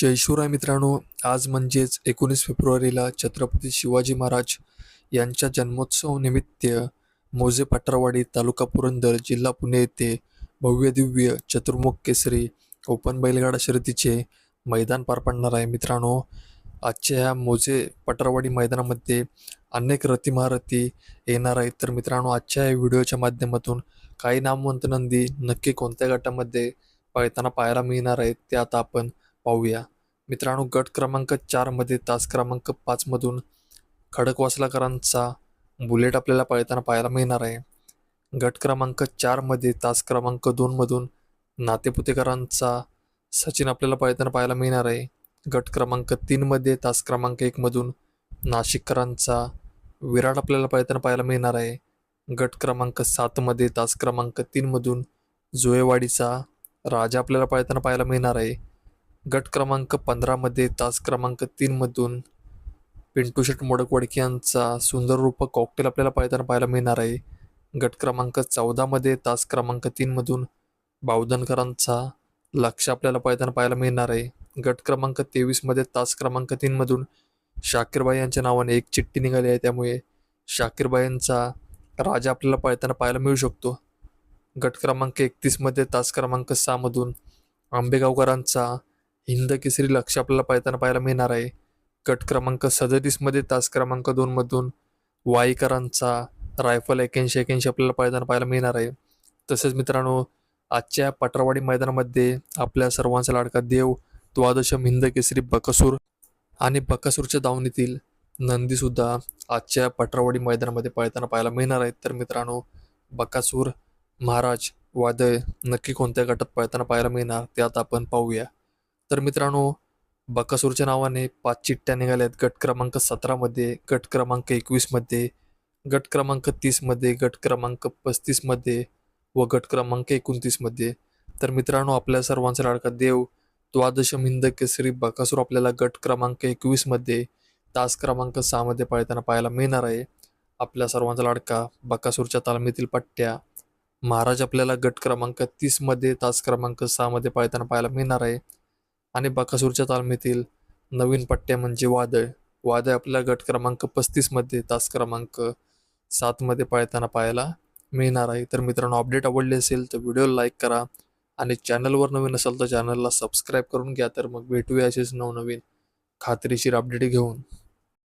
जय शिवराय मित्रांनो आज म्हणजेच एकोणीस फेब्रुवारीला छत्रपती शिवाजी महाराज यांच्या जन्मोत्सव निमित्त मोजे पाटरवाडी तालुका पुरंदर जिल्हा पुणे येथे भव्य दिव्य चतुर्मुख केसरी ओपन बैलगाडा शर्यतीचे मैदान पार पडणार आहे. मित्रांनो आजच्या ह्या मोजे पटरवाडी मैदानामध्ये अनेक रथी महारथी येणार आहेत. तर मित्रांनो आजच्या या व्हिडिओच्या माध्यमातून काही नामवंत नंदी नक्की कोणत्या गटामध्ये पळताना पाहायला मिळणार आहेत ते आता आपण पाहूया. मित्रांनो गट क्रमांक चारमध्ये तास क्रमांक पाचमधून खडकवासलाकरांचा बुलेट आपल्याला पळताना पाहायला मिळणार आहे. गट क्रमांक चारमध्ये तास क्रमांक दोनमधून नातेपुतेकरांचा सचिन आपल्याला पळताना पाहायला मिळणार आहे. गट क्रमांक तीनमध्ये तास क्रमांक एकमधून नाशिककरांचा विराट आपल्याला पळताना पाहायला मिळणार आहे. गट क्रमांक सातमध्ये तास क्रमांक तीनमधून जुळेवाडीचा राजा आपल्याला पळताना पाहायला मिळणार आहे. गट क्रमांक पंधरामध्ये तास क्रमांक तीनमधून पिंटू शेट मोडकवडकी यांचा सुंदर रूप कॉकटेल आपल्याला पळताना पाहायला मिळणार आहे. गट क्रमांक चौदामध्ये तास क्रमांक तीनमधून बावधनकरांचा लक्ष आपल्याला पळताना पाहायला मिळणार आहे. गट क्रमांक तेवीसमध्ये तास क्रमांक तीनमधून शाकीरबाई यांच्या नावाने एक चिठ्ठी निघाली आहे. त्यामुळे शाकीरबाई यांचा राजा आपल्याला पळताना पाहायला मिळू शकतो. गट क्रमांक एकतीसमध्ये तास क्रमांक सहामधून आंबेगावकरांचा हिंद केसरी लक्ष आपल्याला पाहताना पाहायला मिळणार आहे. गट क्रमांक सदतीसमध्ये तास क्रमांक दोनमधून वाईकरांचा रायफल एक्याऐंशी एक्याऐंशी आपल्याला पळताना पाहायला मिळणार आहे. तसेच मित्रांनो आजच्या पटरवाडी मैदानामध्ये आपल्या सर्वांचा लाडका देव द्वादशम हिंद केसरी बकसूर आणि बकासूरच्या दावणीतील नंदीसुद्धा आजच्या पटरवाडी मैदानामध्ये पळताना पाहायला मिळणार आहेत. तर मित्रांनो बकासूर महाराज वादळ नक्की कोणत्या गटात पळताना पाहायला मिळणार ते आता आपण पाहूया. तर मित्रांनो बकासूरच्या नावाने पाच चिठ्ठ्या निघाल्या आहेत गट क्रमांक सतरामध्ये गट क्रमांक एकवीसमध्ये गट क्रमांक तीसमध्ये गट क्रमांक पस्तीसमध्ये व गट क्रमांक एकोणतीसमध्ये तर मित्रांनो आपल्या सर्वांचा लाडका देव द्वादशम हिंद केसरी बकासूर आपल्याला गट क्रमांक एकवीसमध्ये तास क्रमांक सहामध्ये पाळताना पाहायला मिळणार आहे. आपल्या सर्वांचा लाडका बकासूरच्या तालमीतील पट्ट्या. महाराज आपल्याला गट क्रमांक तीसमध्ये तास क्रमांक सहामध्ये पाळताना पाहायला मिळणार आहे. आणि बकासूरच्या तालमीतील नवीन पट्ट्या म्हणजे वादळ. वादळ आपल्याला गट क्रमांक पस्तीसमध्ये तास क्रमांक सातमध्ये पाळताना पाहायला मिळणार आहे. तर मित्रांनो अपडेट आवडले असेल तर व्हिडिओला लाईक करा आणि चॅनलवर नवीन असेल तर चॅनलला सबस्क्राईब करून घ्या. तर मग भेटूया असेच नवनवीन खात्रीशीर अपडेट घेऊन.